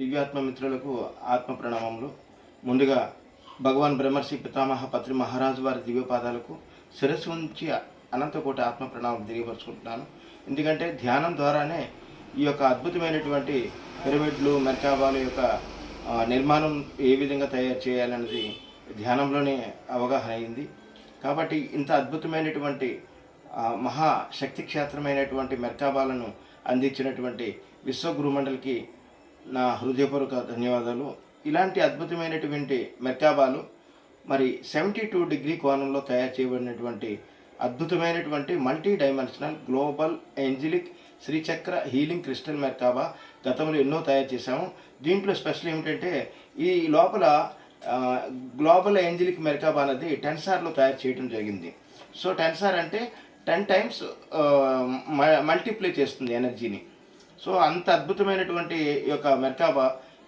దివ్యాత్మ మిత్రులకు ఆత్మ ప్రణామములు. ముందుగా భగవాన్ బ్రహ్మర్షి పితామహ పత్రి మహారాజు వారి దివ్యపాదాలకు శిరస్సు ఉంచి అనంతకోటి ఆత్మ ప్రణామం తెలియపరుచుకుంటున్నాను. ఎందుకంటే ధ్యానం ద్వారానే ఈ యొక్క అద్భుతమైనటువంటి పిరమిడ్లు మెర్కాబాల యొక్క నిర్మాణం ఏ విధంగా తయారు చేయాలన్నది ధ్యానంలోనే అవగాహన అయింది. కాబట్టి ఇంత అద్భుతమైనటువంటి మహాశక్తి మహా శక్తి క్షేత్రమైనటువంటి మెర్కాబాలను అందించినటువంటి విశ్వగురుమండలికి నా హృదయపూర్వక ధన్యవాదాలు. ఇలాంటి అద్భుతమైనటువంటి మెర్కాబాలు మరి సెవెంటీ టూ డిగ్రీ కోణంలో తయారు చేయబడినటువంటి అద్భుతమైనటువంటి multi dimensional global angelic Srichakra healing crystal merkaba గతంలో ఎన్నో తయారు చేశాము. దీంట్లో స్పెషల్ ఏమిటంటే ఈ లోపల గ్లోబల్ ఏంజిలిక్ మెర్కాబా అనేది టెన్సార్లో తయారు చేయడం జరిగింది. సో టెన్సార్ అంటే టెన్ టైమ్స్ మల్టిప్లై చేస్తుంది ఎనర్జీని. సో అంత అద్భుతమైనటువంటి ఈ యొక్క మెర్కాబా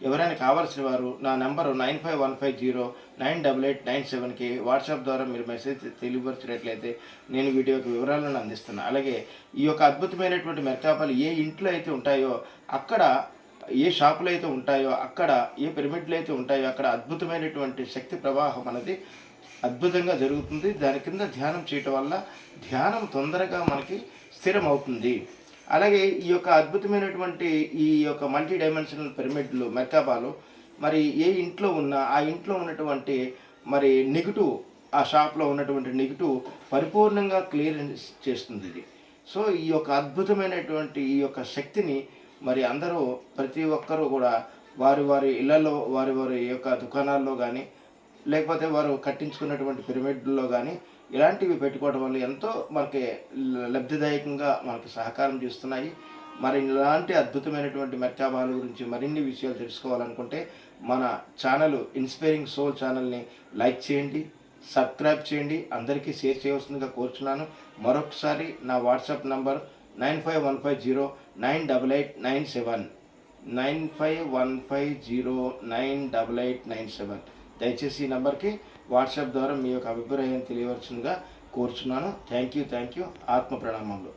ఎవరైనా కావాల్సిన వారు నా number nine five one five zero nine double eight nine సెవెన్కి వాట్సాప్ ద్వారా మీరు మెసేజ్ తెలియపరిచినట్లయితే నేను వీటి యొక్క వివరాలను అందిస్తున్నాను అలాగే ఈ యొక్క అద్భుతమైనటువంటి మెర్కాపాలు ఏ ఇంట్లో అయితే ఉంటాయో అక్కడ ఏ షాపులు అయితే ఉంటాయో అక్కడ ఏ పిరమిడ్లు అయితే ఉంటాయో అక్కడ అద్భుతమైనటువంటి శక్తి ప్రవాహం అనేది అద్భుతంగా జరుగుతుంది. దాని కింద ధ్యానం చేయటం వల్ల ధ్యానం తొందరగా మనకి స్థిరం అవుతుంది అలాగే ఈ యొక్క అద్భుతమైనటువంటి ఈ యొక్క మల్టీ డైమెన్షనల్ పిరమిడ్లు మెకాబాలు మరి ఏ ఇంట్లో ఉన్నా ఆ ఇంట్లో ఉన్నటువంటి మరి నెగిటివ్ ఆ షాప్లో ఉన్నటువంటి నెగిటివ్ పరిపూర్ణంగా క్లియరెన్స్ చేస్తుంది ఇది. సో ఈ యొక్క అద్భుతమైనటువంటి ఈ యొక్క శక్తిని మరి అందరూ ప్రతి ఒక్కరూ కూడా వారి వారి ఇళ్ళలో వారి వారి యొక్క దుకాణాల్లో కానీ లేకపోతే వారు కట్టించుకున్నటువంటి పిరమిడ్లో కానీ ఇలాంటివి పెట్టుకోవడం వల్ల ఎంతో మనకి లబ్ధిదాయకంగా మనకి సహకారం చేస్తున్నాయి. మరి ఇలాంటి అద్భుతమైనటువంటి మెర్కాబాల గురించి మరిన్ని విషయాలు తెలుసుకోవాలనుకుంటే మన ఛానల్ ఇన్స్పైరింగ్ సోల్ ఛానల్ని లైక్ చేయండి సబ్స్క్రైబ్ చేయండి. అందరికీ షేర్ చేయవలసిందిగా కోరుచున్నాను. మరొకసారి నా WhatsApp number nine five one five zero nine double eight nine seven. Nine five one five zero nine double eight nine seven. దయచేసి ఈ నెంబర్కి వాట్సాప్ ద్వారా మీ యొక్క అభిప్రాయం తెలియవలసిందిగా కోరుచున్నాను. Thank you thank you. ఆత్మ ప్రణామంలో